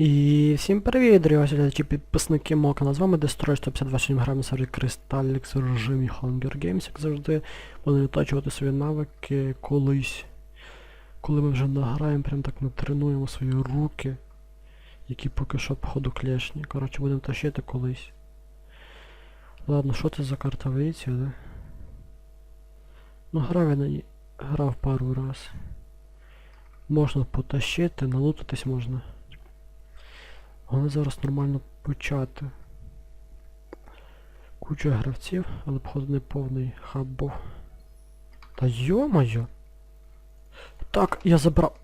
І всім привіт, дорогі глядачі, підписники мого каналу. З вами Destroy 152 сьогодні граємо на сервері Crystallix в режимі Hunger Games, як завжди. Будемо відточувати свої навики колись. Коли ми вже награємо, прям так натренуємо свої руки, які поки що походу клешні. Коротше, будемо тащити колись. Ладно, що це за карта Вейція, да? Ну грав я на ній. Грав пару раз. Можна потащити, налутатись можна. Але зараз нормально почати. Куча гравців, але походу не повний хаб був. Та йо-моє! Так, я забрав.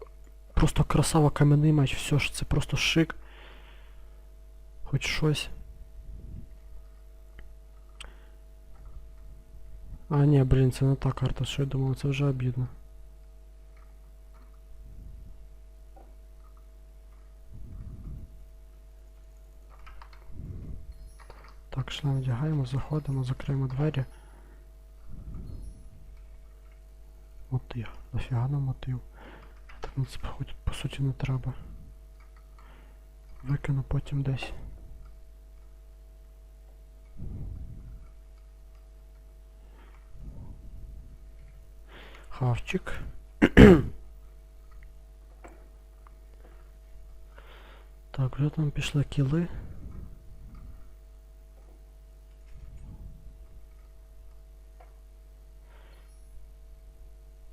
Просто красава кам'яний меч, все ж це просто шик. Хоч щось. А, ні, блін, це не та карта, що я думав, це вже обідно. Так, шлем вдягаємо, заходимо, закриємо двері. Мотив. Нафіга нам мотив? Так ну це по суті не треба. Викину потім десь. Хавчик. так, вже там пішли кіли.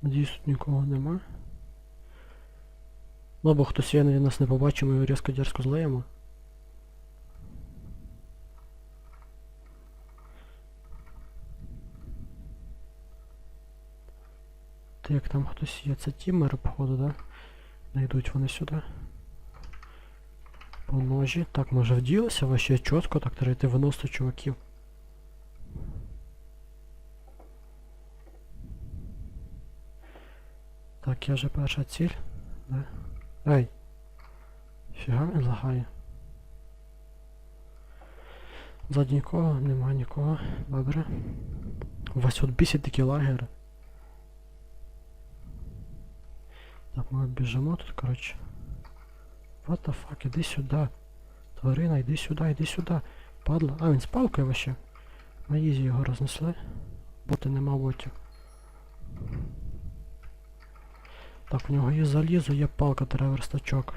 Надіюсь, тут нікого нема. Ну або хтось є, нас не побачив, ми його різко дерзко злеємо. Так, там хтось є. Це тімери, походу, да? Йдуть вони сюди. По ножі. Так, ми вже вділися, вообще чітко, так треба йти виносити чуваків. Так, я вже перша ціль. Да? Ей! Фіга він лагає. Ззаді нікого, нема нікого. Добре. У вас от бісять такі лагери. Так, ми біжимо тут, коротше. What the fuck, іди сюди. Тварина, іди сюди, іди сюди. Падла. А, він з палкою вообще. На ізі його рознесли. Боти нема ботів. Так, у нього є залізо, є палка, треба верстачок.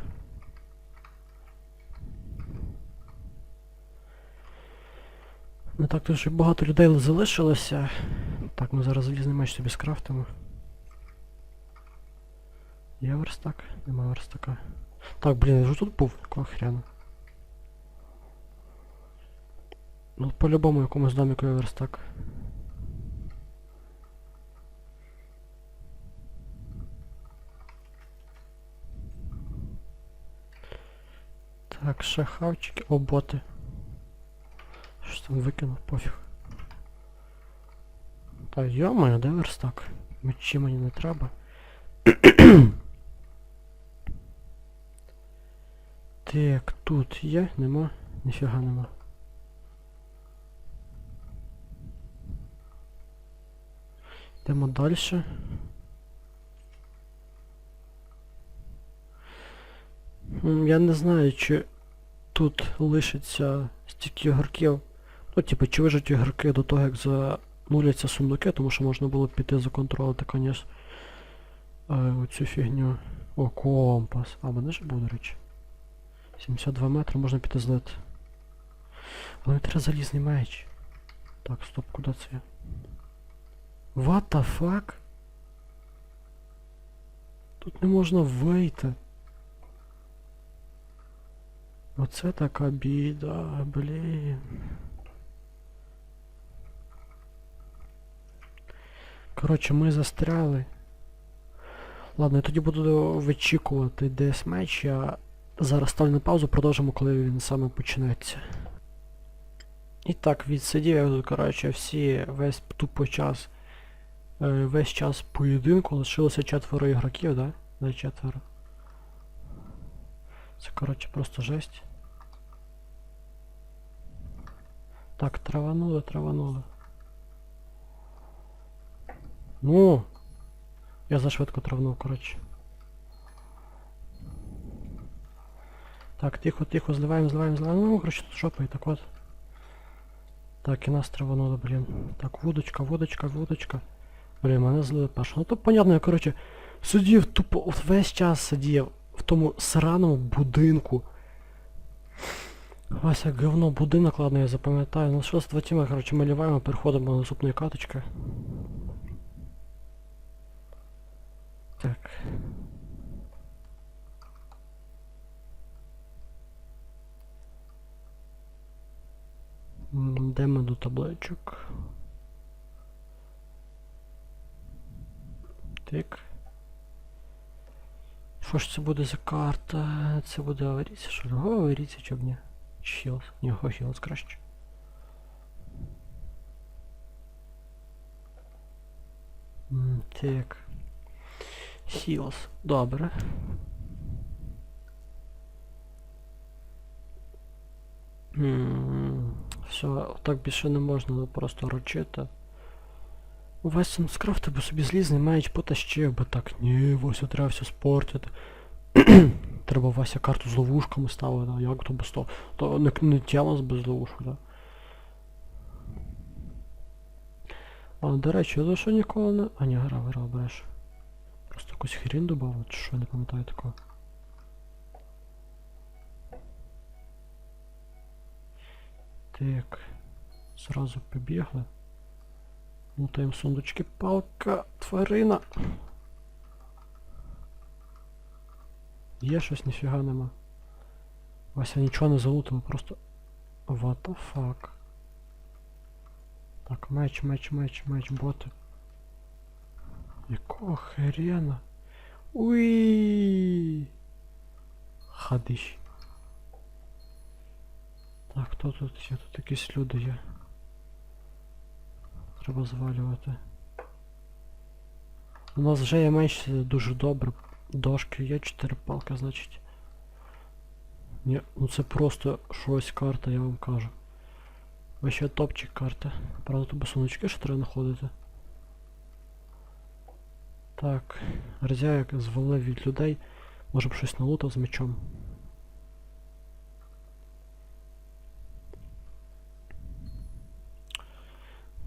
Не так дуже багато людей залишилося. Так, ми зараз залізний меч собі скрафтимо. Є верстак? Нема верстака. Так, блін, я вже тут був, якого хрена. Ну, по-любому якомусь доміку є верстак. Так, ще хавчики. О, боти. Що там викинув, пофіг. Та йо-моє, де верстак? Мечі мені не треба. так, тут є, нема? Ніфіга нема. Йдемо далі. Я не знаю, чи тут лишиться стільки ігроків. Ну, типу, чи вижить ігроки до того, як зануляться сундуки, тому що можна було піти законтролити, звісно, оцю фігню. О, компас. А, мене ж був, до речі. 72 метри можна піти злити. Але мені треба залізний меч. Так, стоп, куди це я? What the fuck? Тут не можна вийти. Оце така біда, блін. Коротше, ми застряли. Ладно, я тоді буду вичікувати десь меч, я зараз ставлю на паузу, продовжимо, коли він саме почнеться. І так, відсидів я тут, коротше, всі весь тупо час. е, Весь час поєдинку лишилося четверо ігроків, да? Да, четверо. Це, коротше, просто жесть. Так, траванули, траванули. Ну! Я зашвидко травнув, коротше. Так, тихо, тихо, зливаємо, зливаємо, зливаємо. Ну, коротше, тут жопа і так от. Так, і нас травануло, блін. Так, вудочка, вудочка, вудочка. Блін, мене злили перше. Ну то понятно, я, коротше, сидів тупо от весь час сидів В тому сраному будинку. Ось як говно будинок, ладно, я запам'ятаю. Ну що з два тіма, коротше, малюємо, переходимо до наступної каточки. Так. М, Йдемо до табличок. Так. Що ж це буде за карта? Це буде аварійця, що ли? Го, аварійця, чи б ні? Хілс. Ні, го Хілс краще. Так. Хілс. Добре. Все, так більше не можна просто ручити. Ну скрафти би собі злізний меч потащив би так. Ні, Вася, треба все спортити. треба Вася карту з ловушками ставити, а як то без того? То не, не тялос без ловушок, да? А, до речі, я що ніколи не... А, ні, гра, гра, береш. Просто якусь хрінь добавив, чи що, не пам'ятаю такого. Так. Зразу побігли. Лутаємо сундучки. Палка, тварина. Є щось, ніфіга нема. Вася нічого не залутав, просто... What the fuck? Так, меч, меч, меч, меч, боти. Якого хрена? Уи. Ходиш. Так, хто тут є? Тут якісь люди є. Треба звалювати. У нас вже є менш дуже добре. Дошки є 4 палки, значить. Ні, ну це просто щось карта, я вам кажу. Вообще топчик карта. Правда, тут сундучки ще треба знаходити. Так, Резяк звалив від людей. Може б щось налутав з мечом.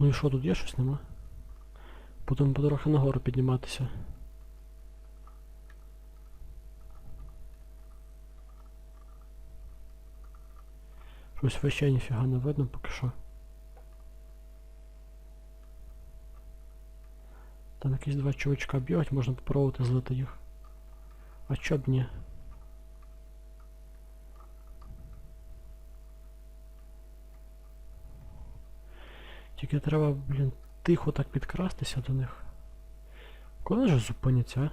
Ну і що, тут є щось нема? Будемо потрохи нагору підніматися. Щось вообще ніфіга не видно поки що. Там якісь два чувачка б'ють, можна попробувати злити їх. А чо б ні? Тільки треба, блін, тихо так підкрастися до них. Коли ж зупиняться, а?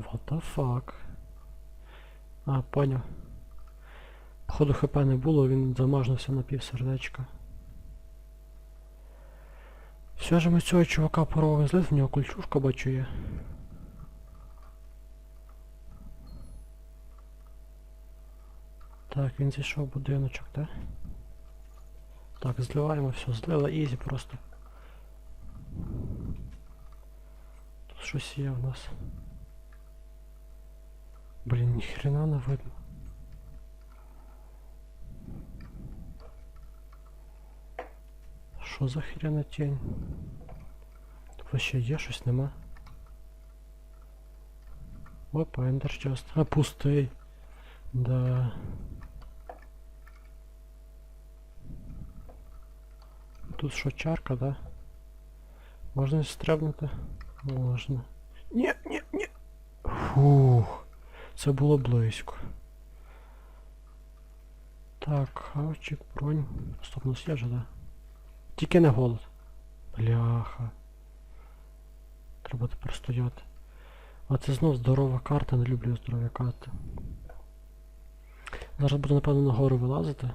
What the fuck? А, поняв. Походу хп не було, він замажнився на півсердечка. Все ж ми цього чувака поровили злив, в нього кульчушка бачу є. Так, він зійшов в будиночок, так? Так, зливаємо все, злила ізі просто. Тут щось є в нас. Блін, ніхрена не видно. Що за хрена тінь? Тут вообще є щось нема. Опа, ендерчаст. А, пустий. Да. Тут що, чарка, да? Можна стрибнути? Можна. Ні, ні, ні. Фух. Це було близько. Так, хавчик, бронь. Стоп, нас є же, да? Тільки не голод. Бляха. Треба тепер стояти. А це знов здорова карта, не люблю здорові карти. Зараз буду напевно на гору вилазити.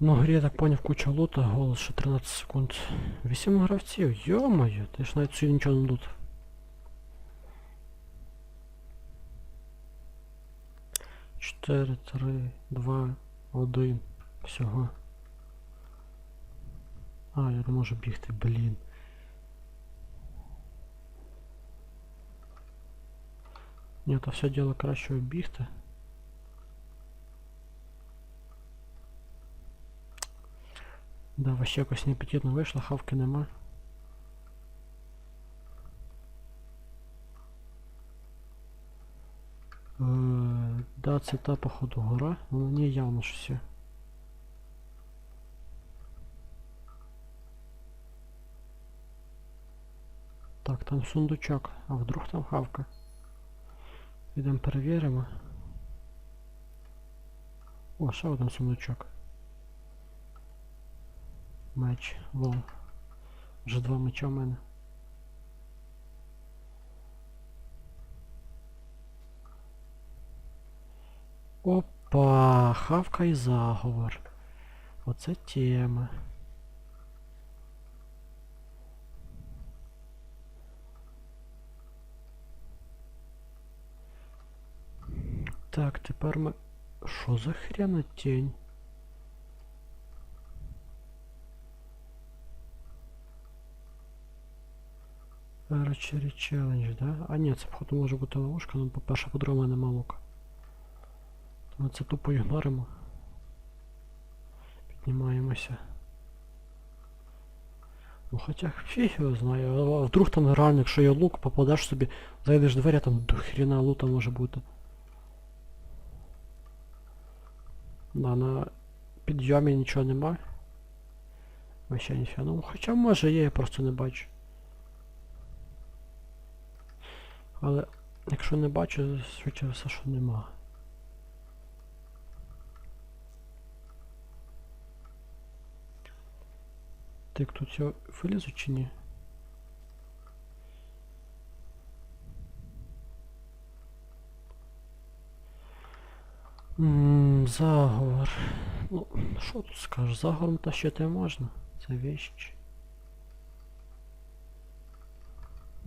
Ну, грі, я так поняв, куча лута, голос ще 13 секунд. 8 гравців, йо-моє, ти ж навіть собі нічого не лут. Чотири, три, два, один. Всього. А, я не можу бігти, блін. Ні, то все діло краще бігти. Да, вообще якось неапетитно вийшло, хавки нема. Е, да, це та походу гора, але на ній явно щось. Так, там сундучок, а вдруг там хавка? Ідемо перевіримо. О, ще один сундучок. Меч, лол. Вже два меча в мене. Опа, хавка і заговор. Оце тема. Так, тепер ми... Що за хрена тінь? Арчері челендж, да? А ні, це походу може бути ловушка, ну по-перше, по-друге, нема лука. Тому це тупо ігноримо. Піднімаємося. Ну хоча фіг його знає, а вдруг там реально, якщо є лук, попадеш собі, зайдеш двері, а там до хрена лута може бути. Да, на підйомі нічого нема. Вообще ніфіга. Ну хоча може є, я просто не бачу. Але якщо не бачу, швидше все, що нема. Так тут я вилізу чи ні? Ммм, заговор. Ну, що тут скажеш? Заговором тащити можна. Це вещь.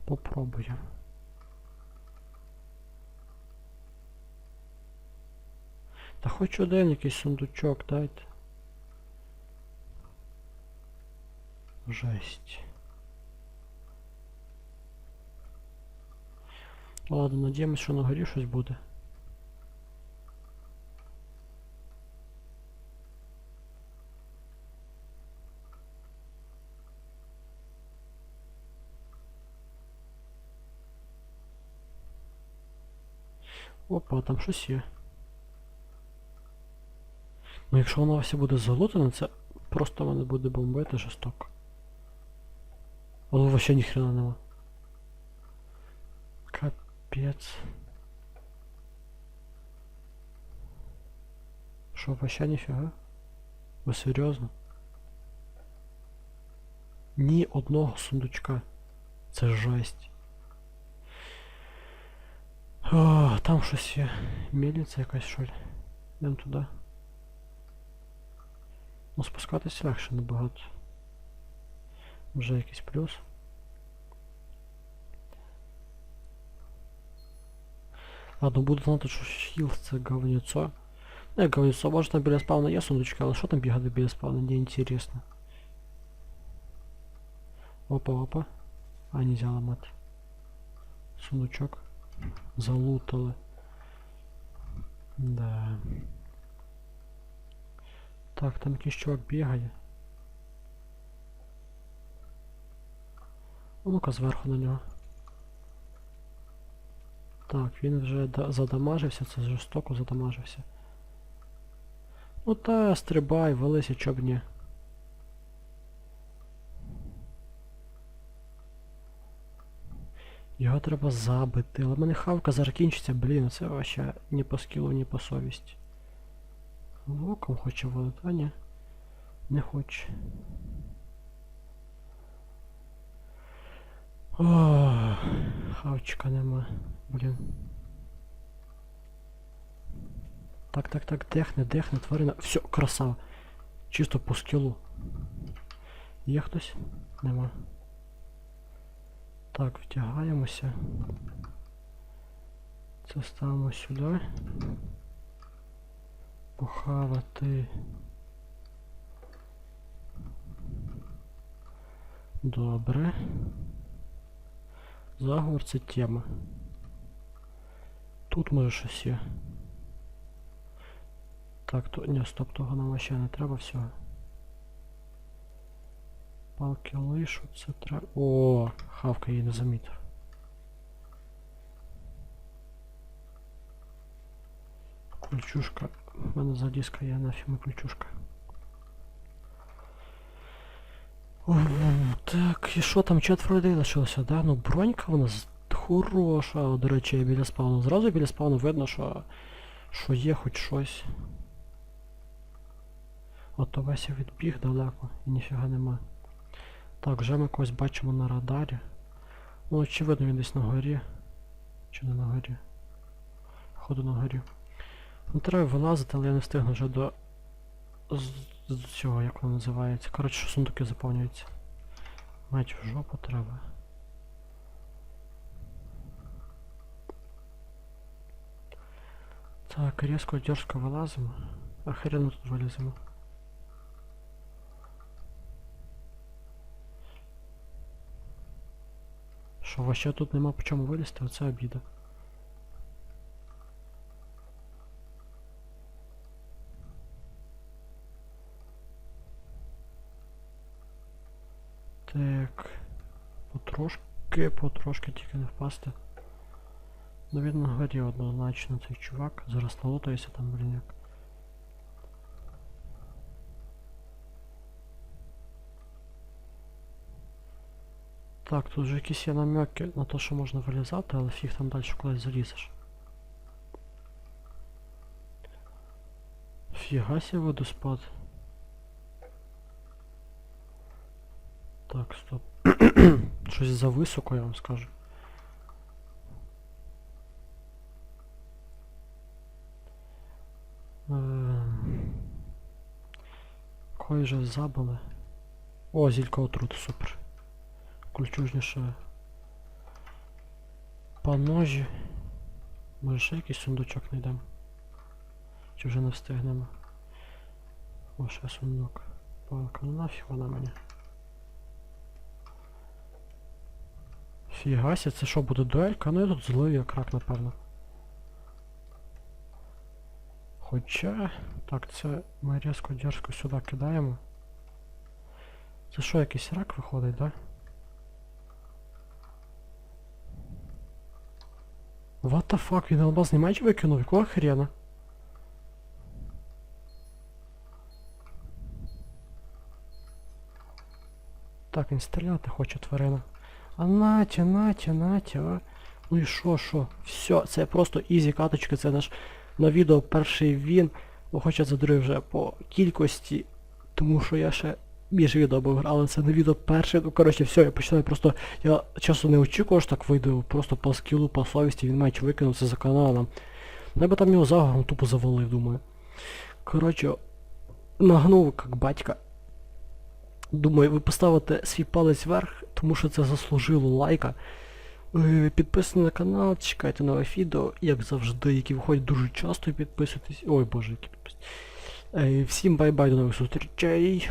Попробую. Та хоч один якийсь сундучок дайте. Жесть. Ладно, надіємось, що на горі щось буде. Опа, там щось є. Ну якщо воно все буде залутане, це просто мене буде бомбити жорстоко. Але вообще ніхрена нема. Капець. Що, вообще ніфіга? Ви серйозно? Ні одного сундучка. Це жесть. О, там щось є. Мельниця якась що ли. Йдемо туди. Ну, спускатись легше набагато. Вже якийсь плюс. Ладно, буду знати, що щіл це говнецо. Ну, як говнецо, може там біля спавна є сундучки, але що там бігати біля спавна, не інтересно. Опа, опа. А, нельзя ламати. Сундучок. Залутали. Да. Так, там якийсь чувак бігає. Ну-ка зверху на нього. Так, він вже задамажився, це жорстоко задамажився. Ну та стрибай, велися, чоб б ні. Його треба забити, але в мене хавка закінчиться, блін, це вообще ні по скілу, ні по совісті. Луком хоче а. Не хоче. Хавчика нема. Блін. Так, так, так, дехне, дехне, тварина. Все, красава. Чисто по скілу. Є хтось? Нема. Так, втягаємося. Це ставимо сюди. Похавати. Добре. Заговор це тема. Тут може щось є. Так, то. Ні, стоп, того нам ще не треба всього. Палки лишу, це треба. О, хавка її не замітив. Ключушка. У мене задіска є нафіг ключушка. Так, і що там четверо людей лишилося, да? Ну бронька вона з- хороша, до речі, біля спавну. Зразу біля спавну видно, що, що є хоч щось. Ото Вася відбіг далеко і ніфіга нема. Так, вже ми когось бачимо на радарі. Ну, очевидно, він десь на горі. Чи не на горі? Ходу на горі. Ну треба вилазити, але я не встигну вже до... З, цього, як воно називається. Коротше, сундуки заповнюються. Мать в жопу треба. Так, різко дерзко вилазимо. А хрен тут виліземо. Що, вообще тут нема по чому вилізти, оце обіда. Так. Потрошки, потрошки тільки не впасти. Ну він на горі однозначно цей чувак. Зараз налутається там, блін як. Так, тут вже якісь є намеки на те, що можна вилізати, але фіг там далі кудись залізеш. Фіга сі водоспад. Так, стоп. Щось за високо, я вам скажу. Ем. Кої же забили. О, зілька отрут, супер. Кульчужніше. По ножі. Може ще якийсь сундучок знайдемо? Чи вже не встигнемо? О, ще сундук. Палка, ну нафіг вона мені. Фігася, це що буде дуелька? Ну я тут злий як рак, напевно. Хоча... Так, це ми різко дерзко сюди кидаємо. Це що, якийсь рак виходить, да? What the fuck, він алмазний меч викинув? Якого хрена? Так, він стріляти хоче тварина. А Натя, Натя, Натя, а? Ну і що, що? Все, це просто ізі каточка, це наш на відео перший він. Хоча це другий вже по кількості, тому що я ще більш відео був, але це не відео перше. Ну коротше, все, я починаю просто. Я часу не очікував, що так вийде, просто по скілу, по совісті, він має викинувся за каналом. Ну я би там його загалом тупо завалив, думаю. Коротше, нагнув як батька. Думаю, ви поставите свій палець вверх, тому що це заслужило лайка. Підписуйтесь на канал, чекайте нове відео, як завжди, які виходять дуже часто, підписуйтесь. Ой боже, які підписані. Е, Всім бай-бай, до нових зустрічей.